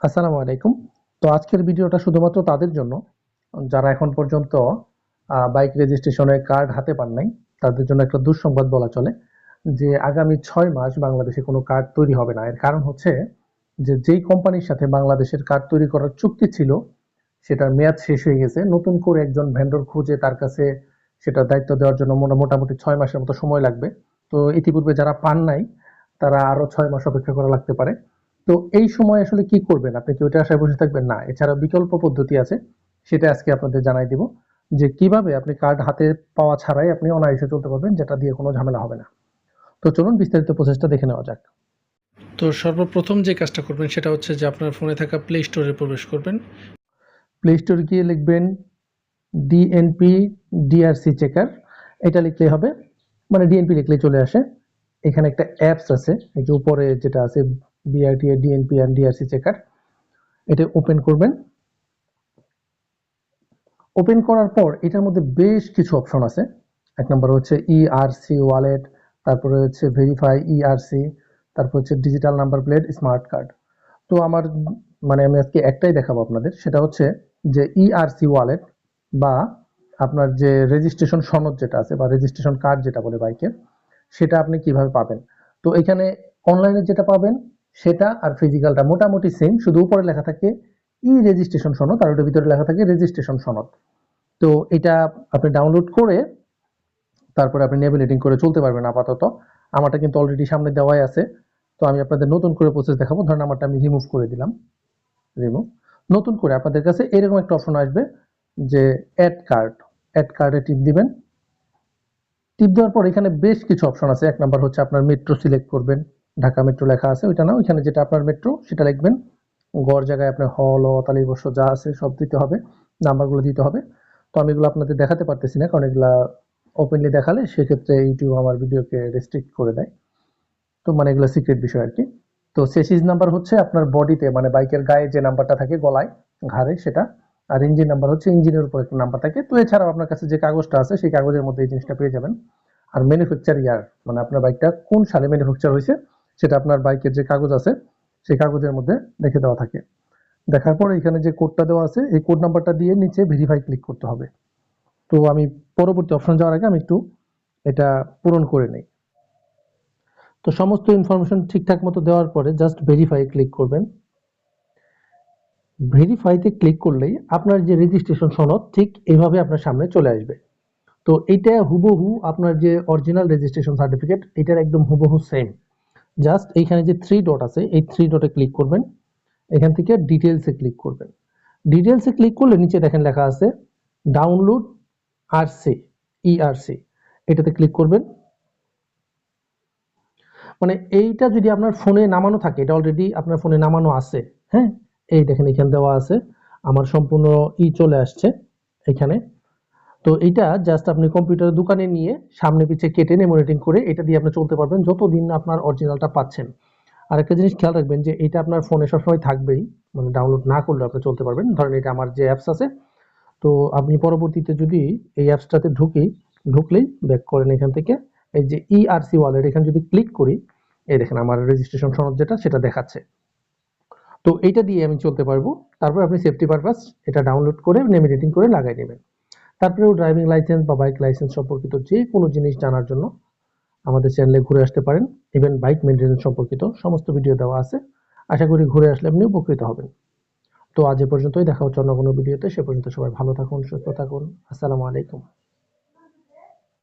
আসসালামু আলাইকুম। তো আজকের ভিডিওটা শুধুমাত্র তাদের জন্য। যারা এখন পর্যন্ত বাইক রেজিস্ট্রেশনের কার্ড হাতে পান নাই, তাদের জন্য একটা দুঃসংবাদ বলা চলে যে, আগামী ছয় মাস বাংলাদেশে কোনো কার্ড তৈরি হবে না। এর কারণ হচ্ছে যে, যেই কোম্পানির সাথে বাংলাদেশের কার্ড তৈরি করার চুক্তি ছিল, সেটার মেয়াদ শেষ হয়ে গেছে। নতুন করে একজন ভেন্ডর খুঁজে তার কাছে সেটা দায়িত্ব দেওয়ার জন্য মোটা- মোটামুটি ছয় মাসের মতো সময় লাগবে। তো ইতিপূর্বে যারা পান নাই, তারা আরও ছয় মাস অপেক্ষা করা লাগতে পারে। তো এই সময় আসলে কি করবেন? আপনি কি ওইটা আশায় বসে থাকবেন? না এছাড়া বিকল্প পদ্ধতি আছে সেটা আজকে আপনাদের জানাই দিব যে কীভাবে আপনি কার্ড হাতে পাওয়া ছাড়াই আপনি অনায়াসে চলতে পারবেন যেটা দিয়ে কোনো ঝামেলা হবে না। তো চলুন বিস্তারিত প্রসেসটা দেখে নেওয়া যাক। তো সর্বপ্রথম যে কাজটা করবেন সেটা হচ্ছে যে আপনার ফোনে থাকা প্লে স্টোরে প্রবেশ করবেন। প্লে স্টোরে গিয়ে লিখবেন ডিএনপি ডিআরসি চেকার এটা লিখলেই হবে মানে ডিএনপি লিখলে চলে আসে। এখানে একটা অ্যাপস আছে এই যে উপরে যেটা আছে BRT DNP and DRC checker এটা ওপেন করবেন। ওপেন করার পর এটার মধ্যে বেশ কিছু অপশন আছে। এক নম্বর হচ্ছে ইআরসি ওয়ালেট তারপরে হচ্ছে ভেরিফাই ইআরসি তারপর হচ্ছে digital number plate smart card তো আমার মানে আমি আজকে একটাই দেখাবো আপনাদের, সেটা হচ্ছে যে ইআরসি ওয়ালেট বা আপনার যে রেজিস্ট্রেশন সনদ যেটা আছে বা রেজিস্ট্রেশন কার্ড যেটা বলে বাইকের, সেটা আপনি কীভাবে পাবেন। তো এখানে অনলাইনে যেটা পাবেন সেটা আর ফিজিক্যালটা মোটামুটি সেম শুধু উপরে লেখা থাকে ই রেজিস্ট্রেশন সনদ আর ওটার ভিতরে লেখা থাকে রেজিস্ট্রেশন সনদ। তো এটা আপনি ডাউনলোড করে তারপরে আপনি নেভিগেটিং করে চলতে পারবেন আপাতত। আমারটা কিন্তু অলরেডি সামনে দেওয়াই আছে। তো আমি আপনাদের নতুন করে প্রসেস দেখাবো। ধরেন আমারটা আমি রিমুভ করে দিলাম। রিমুভ নতুন করে আপনাদের কাছে এরকম একটা অপশন আসবে যে অ্যাড কার্ড অ্যাড কার্ডে টিপ দিবেন। টিপ দেওয়ার পর এখানে বেশ কিছু অপশন আছে। এক নাম্বার হচ্ছে আপনার মেট্রো সিলেক্ট করবেন। ঢাকা মেট্রো লেখা আছে, ওইটা না ওইখানে যেটা আপনার মেট্রো, সেটা লিখবেন। গড় জায়গায় আপনার হল ও তালি বর্ষ যা আছে সব দিতে হবে, নাম্বারগুলো দিতে হবে। তো আমি এগুলো আপনাদের দেখাতে পারতেছি না, কারণ এগুলা ওপেনলি দেখালে সেক্ষেত্রে ইউটিউব আমার ভিডিওকে রেস্ট্রিক্ট করে দেয়। তো মানে এগুলো সিক্রেট বিষয় আর কি তো সেসিস নাম্বার হচ্ছে আপনার বডিতে মানে বাইকের গায়ে যে নাম্বারটা থাকে গলায়, ঘাড়ে সেটা, আর ইঞ্জিন নাম্বার হচ্ছে ইঞ্জিনের উপর একটা নাম্বার থাকে। তো এছাড়াও আপনার কাছে যে কাগজটা আছে, সেই কাগজের মধ্যে এই জিনিসটা পেয়ে যাবেন। আর ম্যানুফ্যাকচার ইয়ার মানে আপনার বাইকটা কোন সালে ম্যানুফ্যাকচার হয়েছে সেটা আপনার বাইকের যে কাগজ আছে, সেই কাগজের মধ্যে দেখে দেওয়া থাকে। দেখার পর এখানে যে কোডটা দেওয়া আছে, এই কোড নাম্বারটা দিয়ে নিচে ভেরিফাই ক্লিক করতে হবে। তো আমি পরবর্তী অপশন যাওয়ার আগে আমি একটু এটা পূরণ করে নেই। তো সমস্ত ইনফরমেশন ঠিকঠাক মতো দেওয়ার পরে জাস্ট ভেরিফাই ক্লিক করবেন। ভেরিফাইতে ক্লিক করলেই আপনার যে রেজিস্ট্রেশন সনদ, ঠিক এইভাবে আপনার সামনে চলে আসবে। তো এটা হুবহু আপনার যে অরিজিনাল রেজিস্ট্রেশন সার্টিফিকেট এটার একদম হুবহু সেম জাস্ট এইখানে যে থ্রি ডট আছে, এই থ্রি ডটে ক্লিক করবেন। এখান থেকে ডিটেলসে ক্লিক করবেন। ডিটেলসে ক্লিক করলে নিচে দেখেন লেখা আছে ডাউনলোড আর আরসি ইআরসি এটাতে ক্লিক করবেন। মানে এইটা যদি আপনার ফোনে নামানো থাকে, এটা অলরেডি আপনার ফোনে নামানো আছে হ্যাঁ? এই দেখেন এখানে দেওয়া আছে, আমার সম্পূর্ণ ই চলে আসছে, এখানে। তো এটা জাস্ট আপনি কম্পিউটারের দোকানে নিয়ে সামনে পিছে কেটে নেমোনেটিং করে এটা দিয়ে আপনি চলতে পারবেন যতদিন আপনার অরিজিনালটা পাচ্ছেন। আর একটা জিনিস খেয়াল রাখবেন যে এটা আপনার ফোনে সবসময় থাকবেই মানে ডাউনলোড না করলে আপনি চলতে পারবেন। ধরেন এটা আমার যে অ্যাপস আছে, তো আপনি পরবর্তীতে যদি এই অ্যাপসটাতে ঢুকি ঢুকলেই ব্যাক করেন এখান থেকে, এই যে ইআরসি ওয়ালেট এখানে যদি ক্লিক করি, এই দেখেন আমার রেজিস্ট্রেশন সনদ যেটা, সেটা দেখাচ্ছে। তো এইটা দিয়ে আমি চলতে পারব। তারপর আপনি সেফটি পারপাস এটা ডাউনলোড করে নেমিনেটিং করে লাগাই নেবেন। তারপরেও ড্রাইভিং লাইসেন্স বা বাইক লাইসেন্স সম্পর্কিত যে কোনো জিনিস জানার জন্য আমাদের চ্যানেলে ঘুরে আসতে পারেন। ইভেন বাইক মেনটেন্যান্স সম্পর্কিত সমস্ত ভিডিও দেওয়া আছে। আশা করি ঘুরে আসলে আপনি উপকৃত হবেন। তো আজ এ পর্যন্তই। দেখা হচ্ছে অন্য কোনো ভিডিওতে সে পর্যন্ত সবাই ভালো থাকুন, সুস্থ থাকুন। আসসালামু আলাইকুম।